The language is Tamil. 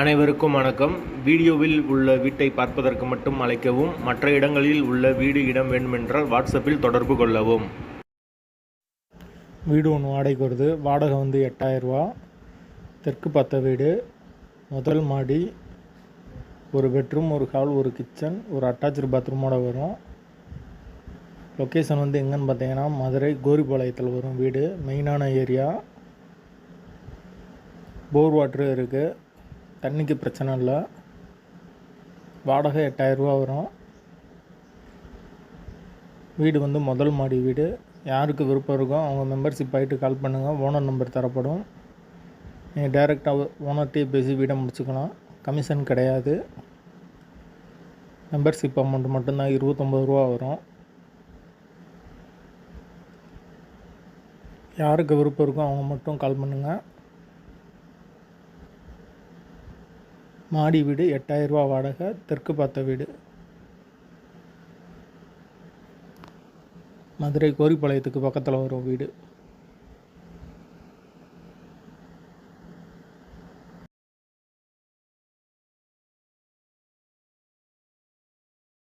அனைவருக்கும் வணக்கம். வீடியோவில் உள்ள வீட்டை பார்ப்பதற்கு மட்டும் அழைக்கவும் மற்ற இடங்களில் உள்ள வீடு இடம் வேண்டுமென்றால் வாட்ஸ்அப்பில் தொடர்பு கொள்ளவும். வீடு ஒன்று வாடகைக்கு வருது. வாடகை வந்து எட்டாயிரரூவா தெற்கு பார்த்த வீடு. முதல் மாடி. ஒரு பெட்ரூம் ஒரு ஹால் ஒரு கிச்சன் ஒரு அட்டாச்சு பாத்ரூமோட வரும். லொக்கேஷன் வந்து எங்கன்னு பார்த்தீங்கன்னா மதுரை கோரிபாளையத்தில் வரும் வீடு. மெயினான ஏரியா போர் வாட்ரு இருக்குது தண்ணிக்கு பிரச்சனை இல்லை. வாடகை எட்டாயிரரூபா வரும். வீடு வந்து முதல் மாடி வீடு. யாருக்கு விருப்பம் இருக்கோ அவங்க மெம்பர்ஷிப் ஆகிட்டு கால் பண்ணுங்கள் ஓனர் நம்பர் தரப்படும். நீங்கள் டேரெக்டாக ஓனர்கிட்டே பேசி வீடை முடிச்சுக்கலாம். கமிஷன் கிடையாது. மெம்பர்ஷிப் அமௌண்ட் மட்டும்தான் இருபத்தொம்பது ரூபா வரும். யாருக்கு விருப்பம் இருக்கோ அவங்க மட்டும் கால் பண்ணுங்கள் மாடி வீடு எட்டாயிரரூபா வாடகை தெற்கு பார்த்த வீடு. மதுரை கோரிப்பாளையத்துக்கு பக்கத்தில் வரும் வீடு.